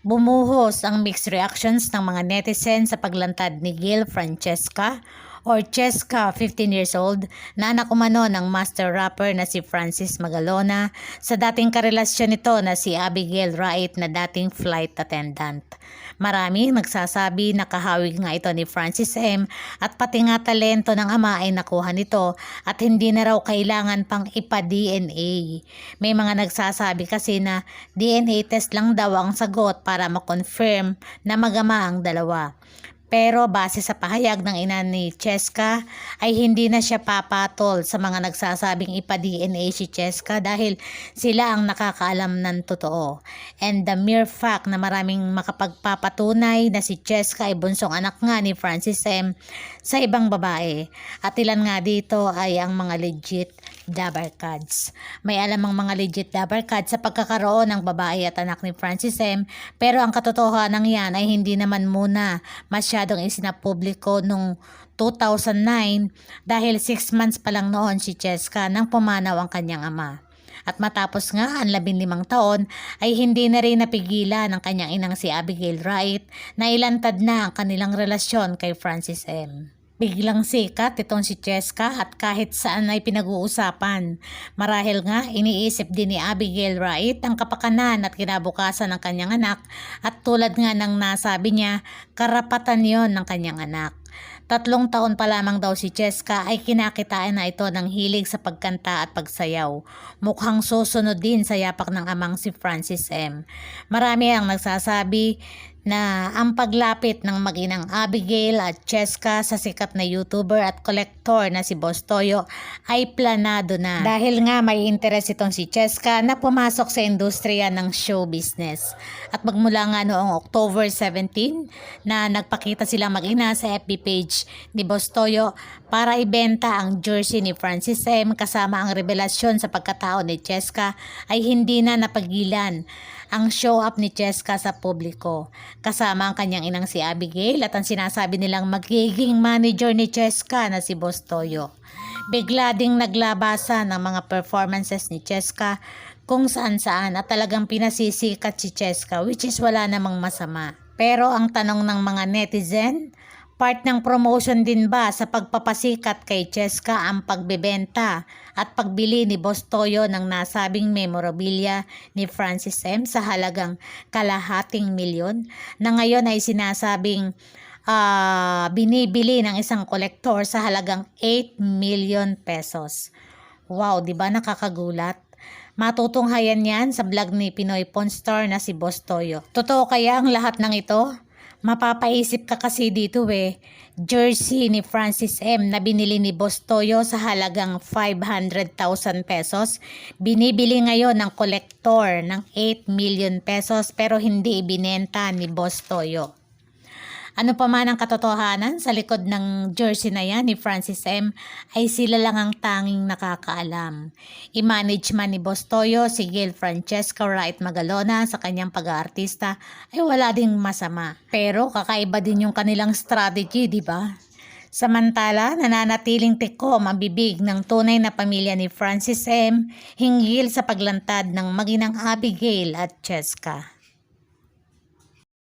Bumuhos ang mixed reactions ng mga netizen sa paglantad ni Gil Francesca or Cheska, 15 years old, na anak umano ng master rapper na si Francis Magalona sa dating karelasyon nito na si Abigail Wright na dating flight attendant. Marami nagsasabi na kahawig nga ito ni Francis M at pati nga talento ng ama ay nakuha nito at hindi na raw kailangan pang ipa-DNA. May mga nagsasabi kasi na DNA test lang daw ang sagot para makonfirm na magama ang dalawa. Pero base sa pahayag ng ina ni Cheska ay hindi na siya papatol sa mga nagsasabing ipa-DNA si Cheska dahil sila ang nakakaalam ng totoo. And the mere fact na maraming makapagpapatunay na si Cheska ay bunsong anak nga ni Francis M sa ibang babae. At ilan nga dito ay ang mga legit Dabar Cards. May alam ang mga legit Dabar Cards sa pagkakaroon ng babae at anak ni Francis M. Pero ang katotohanan yan ay hindi naman muna masyadong isinapubliko nung 2009 dahil 6 months pa lang noon si Cheska nang pumanaw ang kanyang ama. At matapos nga ang labing limang taon ay hindi na rin napigilan ng kanyang inang si Abigail Wright na ilantad na ang kanilang relasyon kay Francis M. Biglang sikat itong si Cheska at kahit saan ay pinag-uusapan. Marahil nga iniisip din ni Abigail Wright ang kapakanan at kinabukasan ng kanyang anak at tulad nga ng nasabi niya, karapatan yon ng kanyang anak. Tatlong taon pa lamang daw si Cheska ay kinakitaan na ito ng hilig sa pagkanta at pagsayaw. Mukhang susunod din sa yapak ng amang si Francis M. Marami ang nagsasabi na ang paglapit ng maginang Abigail at Cheska sa sikat na YouTuber at collector na si Boss Toyo ay planado na. Dahil nga may interes itong si Cheska na pumasok sa industriya ng show business. At magmula nga noong October 17 na nagpakita silang mag-ina sa FB page ni Boss Toyo para ibenta ang jersey ni Francis M kasama ang revelasyon sa pagkatao ni Cheska ay hindi na napagilan ang show up ni Cheska sa publiko. Kasama ang kanyang inang si Abigail at ang sinasabi nilang magiging manager ni Cheska na si Boss Toyo. Bigla ding naglabasa ng mga performances ni Cheska kung saan saan at talagang pinasisikat si Cheska which is wala namang masama. Pero ang tanong ng mga netizen, Part ng promotion din ba sa pagpapasikat kay Cheska ang pagbebenta at pagbili ni Boss Toyo ng nasabing memorabilia ni Francis M sa halagang kalahating milyon na ngayon ay sinasabing ah, binibili ng isang kolektor sa halagang 8 million pesos. Wow, di ba nakakagulat? Matutunghayan yan sa vlog ni Pinoy Pornstar na si Boss Toyo. Totoo kaya ang lahat ng ito? Mapapaisip ka kasi dito eh, jersey ni Francis M na binili ni Boss Toyo sa halagang 500,000 pesos, binibili ngayon ng kolektor ng 8 million pesos pero hindi ibinenta ni Boss Toyo. Ano pa man ang katotohanan sa likod ng jersey na yan ni Francis M ay sila lang ang tanging nakakaalam. I-manage man ni Boss Toyo si Gil Francesca Wright Magalona sa kanyang pag-aartista ay wala ding masama. Pero kakaiba din yung kanilang strategy, di ba? Samantala, nananatiling tikom ang ng tunay na pamilya ni Francis M. hinggil sa paglantad ng maginang Abigail at Cheska.